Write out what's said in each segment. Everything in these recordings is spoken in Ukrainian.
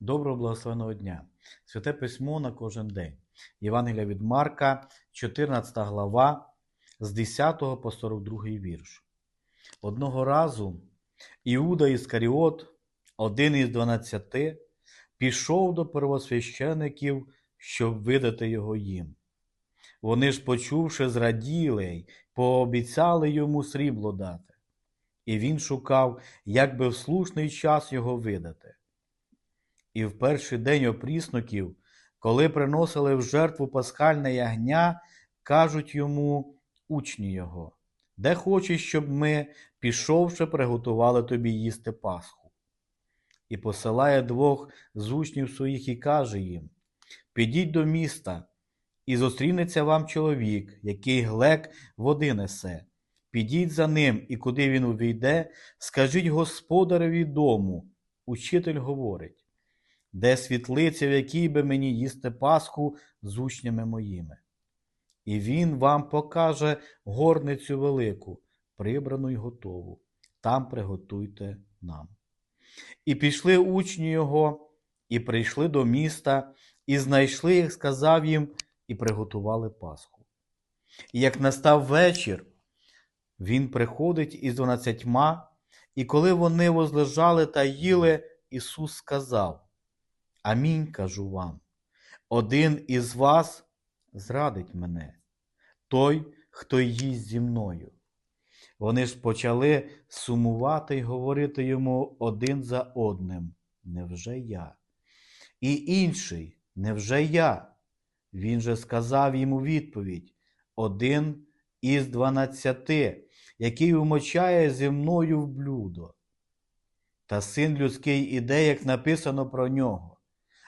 Доброго благословеного дня. Святе письмо на кожен день. Євангелія від Марка, 14 глава, з 10 по 42 вірш. Одного разу Іуда Іскаріот, один із дванадцяти, пішов до первосвящеників, щоб видати його їм. Вони ж, почувши, зраділи й пообіцяли йому срібло дати. І він шукав, як би в слушний час його видати. І в перший день опрісноків, коли приносили в жертву пасхальне ягня, кажуть йому учні його, де хочеш, щоб ми, пішовши, приготували тобі їсти Пасху. І посилає двох з учнів своїх і каже їм: Підіть до міста, і зустрінеться вам чоловік, який глек води несе. Підіть за ним, і куди він увійде, скажіть господареві дому. Учитель говорить де світлиця, в якій би мені їсти Пасху з учнями моїми. І він вам покаже горницю велику, прибрану й готову. Там приготуйте нам. І пішли учні його, і прийшли до міста, і знайшли їх, сказав їм, і приготували Пасху. І як настав вечір, він приходить із дванадцятьма, і коли вони возлежали та їли, Ісус сказав, Амінь кажу вам. Один із вас зрадить мене, той, хто їсть зі мною. Вони ж почали сумувати й говорити йому один за одним Невже я? І інший, невже я? Він же сказав йому відповідь один із дванадцяти, який умочає зі мною в блюдо. Та син людський іде, як написано про нього.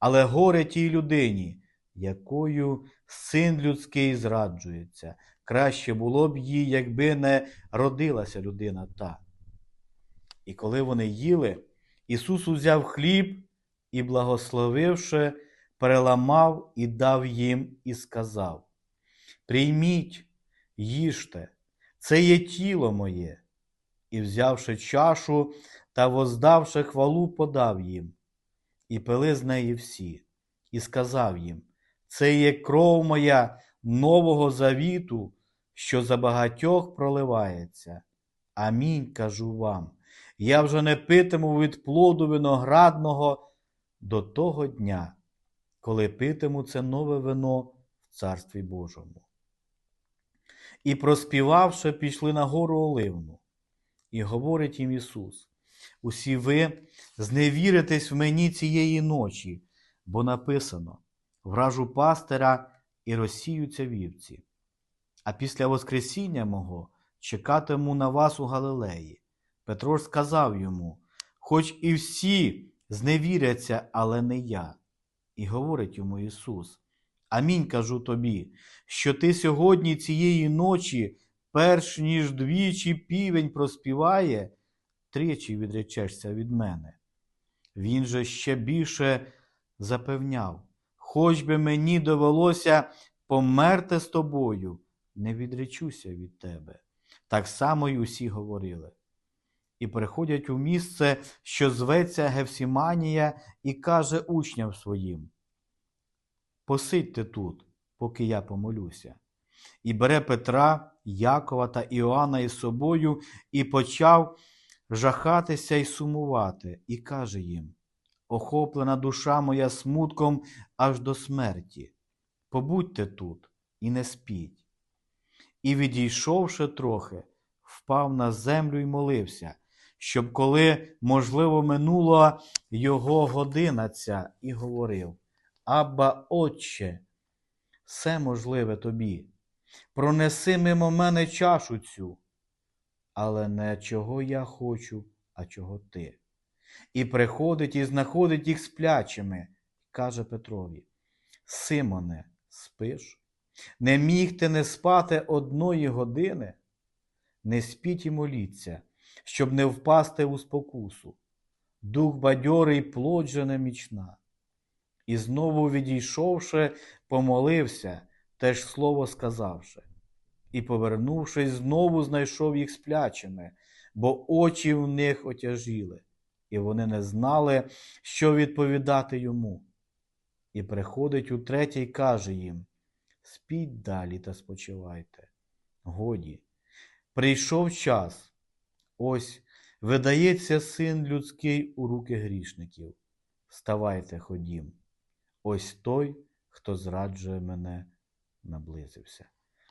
Але горе тій людині, якою син людський зраджується. Краще було б їй, якби не родилася людина та. І коли вони їли, Ісус узяв хліб і, благословивши, переламав і дав їм і сказав: Прийміть, їжте, це є тіло моє. І, взявши чашу та воздавши хвалу, подав їм і пили з неї всі, і сказав їм: Це є кров моя нового завіту, що за багатьох проливається. Амінь кажу вам. Я вже не питиму від плоду виноградного до того дня, коли питиму це нове вино в Царстві Божому. І, проспівавши, пішли на гору Оливну, і говорить їм Ісус: Усі ви зневіритесь в мені цієї ночі, бо написано вражу пастиря і розсіються вівці. А після Воскресіння мого чекатиму на вас у Галилеї. Петро сказав йому: Хоч і всі зневіряться, але не я. І говорить йому Ісус: Амінь кажу тобі, що ти сьогодні цієї ночі, перш ніж двічі півень проспіває тричі відречешся від мене. Він же ще більше запевняв, хоч би мені довелося померти з тобою, не відречуся від тебе. Так само й усі говорили. І приходять у місце, що зветься Гевсіманія, і каже учням своїм: Посидьте тут, поки я помолюся. І бере Петра, Якова та Іоанна із собою і почав жахатися й сумувати, і каже їм: Охоплена душа моя смутком аж до смерті. Побудьте тут і не спіть. І, відійшовши трохи, впав на землю і молився, щоб коли, можливо, минула його година ця, і говорив: Абба, Отче, все можливе тобі, пронеси мимо мене чашу цю але не чого я хочу, а чого ти. І приходить і знаходить їх сплячими, каже Петрові: Симоне, спиш? Не міг ти не спати одної години? Не спіть і моліться, щоб не впасти у спокусу. Дух бадьорий плоть же немічна. І знову відійшовши, помолився, теж слово сказавши і, повернувшись, знову знайшов їх сплячими, бо очі в них отяжіли. і вони не знали, що відповідати йому. І приходить утретє й каже їм: Спіть далі та спочивайте. Годі, прийшов час. Ось видається син людський у руки грішників. Вставайте, ходім. Ось той, хто зраджує мене, наблизився.